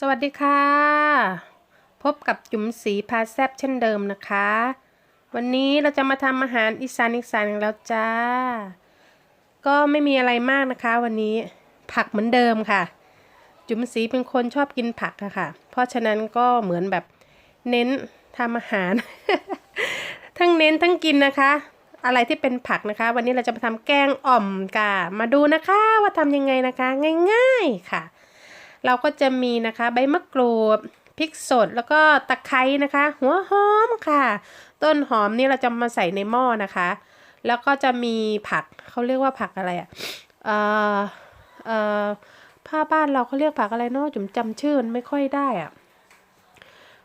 สวัสดีค่ะ พบกับจุ๋มสีพาแซบเช่นเดิมนะคะ วันนี้เราจะมาทำอาหารอีสานอีสานกันแล้วจ้า ก็ไม่มีอะไรมากนะคะ วันนี้ผักเหมือนเดิมค่ะ จุ๋มสีเป็นคนชอบกินผักอะค่ะ เพราะฉะนั้นก็เหมือนแบบเน้นทำอาหาร ทั้งเน้นทั้งกินนะคะ อะไรที่เป็นผักนะคะ วันนี้เราจะมาทำแกงอ่อมกามาดูนะคะว่าทำยังไงนะคะ ง่าย ๆค่ะ เราก็จะมีนะคะใบมะกรูดพริกสดแล้วก็ตะไคร้นะคะ หัวหอมค่ะ ต้นหอมนี่เราจะมาใส่ในหม้อนะคะ แล้วก็จะมีผักเขาเรียกว่าผักอะไรอะเอ่อเอ่อผ้าบ้านเราเขาเรียกผักอะไรเนาะจุ๋มจำชื่อมันไม่ค่อยได้อะ่ะ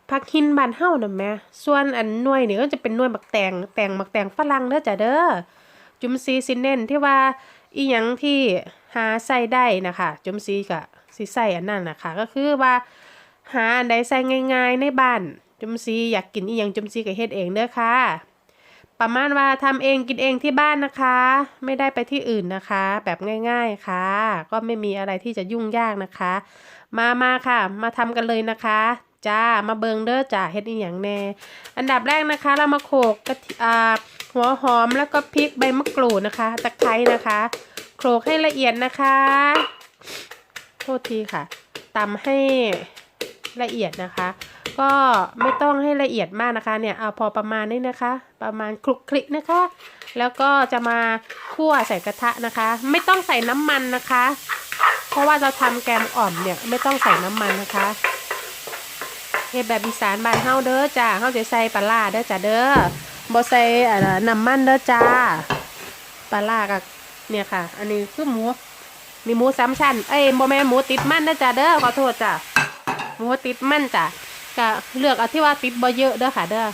ผักหินบานเฮ้าน่ะแม่ส่วนอันหน่วยนี่ก็จะเป็นหน่วยหมักแตงแตงหมักแตงฝรั่งเด้อจ้ะเด้อจุ๋มซีซินเน้นที่ว่าอีหยังที่หาใส่ได้นะคะจุ๋มซีกะ สิใส่อันนั้นนะคะก็คือว่าหาอันใดใส่ง่าย ๆ ในบ้านจุมซีอยากกินอีหยังจุมซีก็เฮ็ดเองเด้อค่ะประมาณว่าทำเองกินเองที่บ้านนะคะ ไม่ได้ไปที่อื่นนะคะ แบบง่าย ๆค่ะ ก็ไม่มีอะไรที่จะยุ่งยากนะคะ มามาค่ะ มาทำกันเลยนะคะจ้ามาเบิงเด้อจ้าเฮ็ดอีหยังแน่ อันดับแรกนะคะ เรามาโขลกกระอ่าหัวหอมแล้วก็พริกใบมะกรูดนะคะ ตะไคร้นะคะ โขลกให้ละเอียดนะคะ ษทีค่ะตำให้ละเอียดนะคะ ก็ไม่ต้องให้ละเอียดมากนะคะเนี่ยเอาพอประมาณนี้นะคะ ประมาณคลุกคลิกนะคะ แล้วก็จะมาคั่วใส่กระทะนะคะ ไม่ต้องใส่น้ำมันนะคะ เพราะว่าเราทำแกงอ่อมเนี่ยไม่ต้องใส่น้ำมันนะคะเฮ็ดแบบอีสานบ้านเฮาเด้อจ้าเฮาจะใส่ปลาร้าเด้อจ้าเด้อบ่ใส่อ่าน้ำมันเด้อจ้าปลาร้ากับเนี่ยค่ะ อันนี้คือหมู มีหมูสามชั้น เอ้ยโมแมนหมูติดมันนะจ๊ะเด้อขอโทษจ้ะหมูติดมันจ้ะก็เลือกเอาที่ว่าติดบ่เยอะเด้อค่ะ เด้อ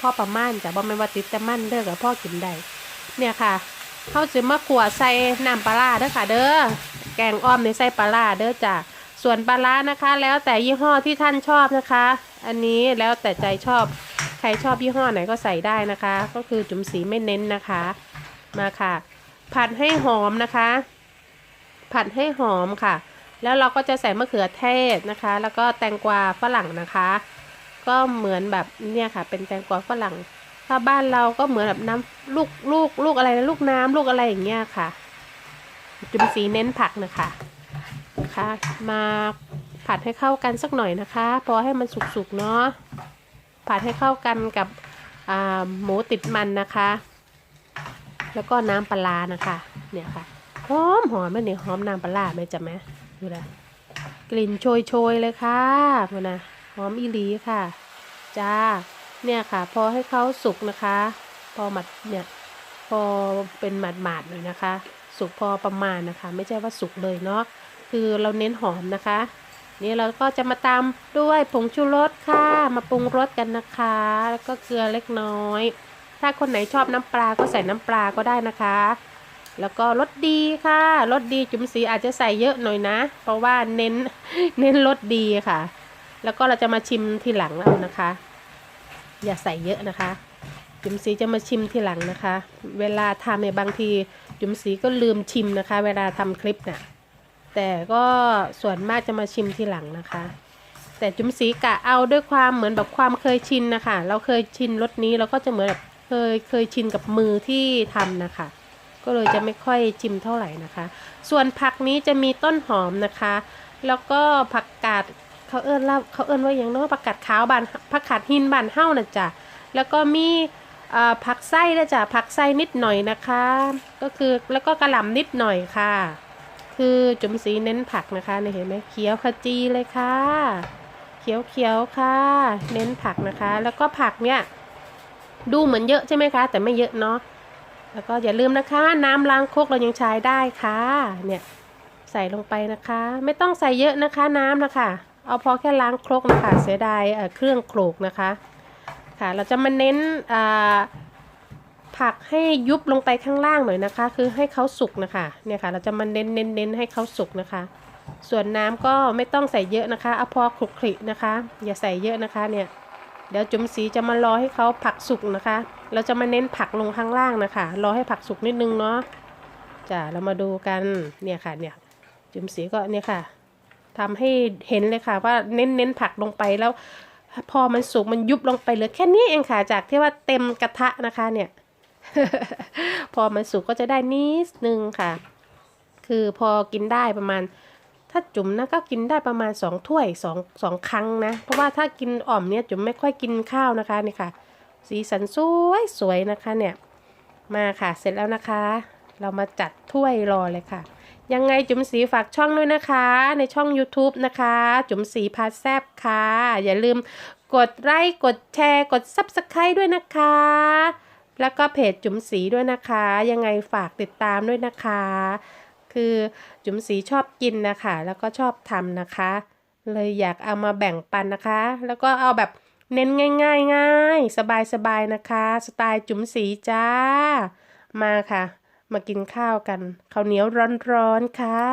พ่อประมาณจ้ะบ่แม่ว่าติดแต่มันเด้อกับพ่อกินได้เนี่ยค่ะเขาจะมาขัวใส่น้ำปลาร้าเด้อค่ะ เด้อแกงอ้อมในใส่ปลาร้าเด้อจ้ะส่วนปลาร้านะคะ แล้วแต่ยี่ห้อที่ท่านชอบนะคะ อันนี้แล้วแต่ใจชอบ ใครชอบยี่ห้อไหนก็ใส่ได้นะคะ ก็คือจุ๋มสีไม่เน้นนะคะ มาค่ะ ผัดให้หอมนะคะ ผัดให้หอมค่ะ แล้วเราก็จะใส่มะเขือเทศนะคะ แล้วก็แตงกวาฝรั่งนะคะ ก็เหมือนแบบเนี่ยค่ะ เป็นแตงกวาฝรั่ง ถ้าบ้านเราก็เหมือนแบบน้ำลูกลูกลูกอะไรนะลูกน้ำลูกอะไรอย่างเงี้ยค่ะ จุ่มสีเน้นผักนะคะนะคะมาผัดให้เข้ากันสักหน่อยนะคะ พอให้มันสุกๆเนาะผัดให้เข้ากันกับหมูติดมันนะคะ แล้วก็น้ำปลานะคะเนี่ยค่ะ หอมหอมไม่เนี่ยหอมน้ำปลาไหมจ๊ะแม่ดูนะกลิ่นโชยโชยๆเลยค่ะพูนะหอมอีหลีค่ะ จ้า เนี่ยค่ะ พอให้เขาสุกนะคะ พอหมัดเนี่ย พอเป็นหมาดหมาดหน่อยนะคะ สุกพอประมาณนะคะ ไม่ใช่ว่าสุกเลยเนาะคือเราเน้นหอมนะคะ นี่เราก็จะมาตามด้วยผงชูรสค่ะ มาปรุงรสกันนะคะ แล้วก็เกลือเล็กน้อย ถ้าคนไหนชอบน้ำปลาก็ใส่น้ำปลาก็ได้นะคะ แล้วก็รสดีค่ะรสดีจุ๋มสีอาจจะใส่เยอะหน่อยนะ เพราะว่าเน้นเน้นรสดีค่ะ แล้วก็เราจะมาชิมทีหลังเอานะคะ อย่าใส่เยอะนะคะ จุ๋มสีจะมาชิมทีหลังนะคะ เวลาทำเนี่ยบางทีจุ๋มสีก็ลืมชิมนะคะ เวลาทำคลิปน่ะแต่ก็ส่วนมากจะมาชิมทีหลังนะคะ แต่จุ๋มสีกะเอาด้วยความเหมือนแบบความเคยชินนะคะ เราเคยชินรสนี้เราก็จะเหมือนแบบเคยเคยชินกับมือที่ทำนะคะ ก็เลยจะไม่ค่อยชิมเท่าไหร่นะคะ ส่วนผักนี้จะมีต้นหอมนะคะ แล้วก็ผักกาดเขาเอิ้นว่าเขาเอิ้นว่าอย่างเน้อยผักกาดขาวบานผักกาดหินบานเฮ้านะจ๊ะแล้วก็มีผักไส้นะจ๊ะผักไส้นิดหน่อยนะคะ ก็คือแล้วก็กระหล่ำนิดหน่อยค่ะ คือจุ๋มสีเน้นผักนะคะนี่เห็นไหมเขียวขจีเลยค่ะ เขียวเขียวๆค่ะ เน้นผักนะคะ แล้วก็ผักเนี่ยดูเหมือนเยอะใช่ไหมคะ แต่ไม่เยอะเนาะ แล้วก็อย่าลืมนะคะ น้ำล้างครกเรายังใช้ได้ค่ะ เนี่ยใส่ลงไปนะคะ ไม่ต้องใส่เยอะนะคะน้ำนะคะ เอาพอแค่ล้างครกนะคะเสียดายเครื่องโขลกนะคะค่ะ เราจะมาเน้นผักให้ยุบลงไปข้างล่างหน่อยนะคะ คือให้เขาสุกนะคะเนี่ยค่ะ เราจะมาเน้นเน้นเน้นให้เขาสุกนะคะ ส่วนน้ำก็ไม่ต้องใส่เยอะนะคะเอาพอคลุกคลินะคะ อย่าใส่เยอะนะคะเนี่ยเดี๋ยวจุ๋มสีจะมารอให้เขาผักสุกนะคะ เราจะมาเน้นผักลงข้างล่างนะคะ รอให้ผักสุกนิดนึงเนาะจ้ะเรามาดูกันเนี่ยค่ะเนี่ยจุ๋มสีก็เนี่ยค่ะททำให้เห็นเลยค่ะ ว่าเน้นเน้นผักลงไปแล้ว พอมันสุกมันยุบลงไปเหลือแค่นี้เองค่ะ จากที่ว่าเต็มกระทะนะคะเนี่ย พอมันสุกก็จะได้นิดนึงค่ะ คือพอกินได้ประมาณ ถ้าจุ๋มนะก็กินได้ประมาณสองถ้วยสองสองครั้งนะ เพราะว่าถ้ากินอ่อมเนี่ยจุ๋มไม่ค่อยกินข้าวนะคะนี่ค่ะ สีสันสวยสวยนะคะเนี่ย มาค่ะเสร็จแล้วนะคะ เรามาจัดถ้วยรอเลยค่ะ ยังไงจุ๋มสีฝากช่องด้วยนะคะ ในช่อง YouTube นะคะ จุ๋มสีพาแซบค่ะ อย่าลืมกดไลค์กดแชร์ กด Subscribe ด้วยนะคะ แล้วก็เพจจุ๋มสีด้วยนะคะ ยังไงฝากติดตามด้วยนะคะ คือจุ๋มสีชอบกินนะคะ แล้วก็ชอบทำนะคะ เลยอยากเอามาแบ่งปันนะคะ แล้วก็เอาแบบ เน้นง่ายๆง่ายสบายๆนะคะ สไตล์จุ๋มสีจ้า มาค่ะ มากินข้าวกันข้าวเหนียวร้อนๆค่ะ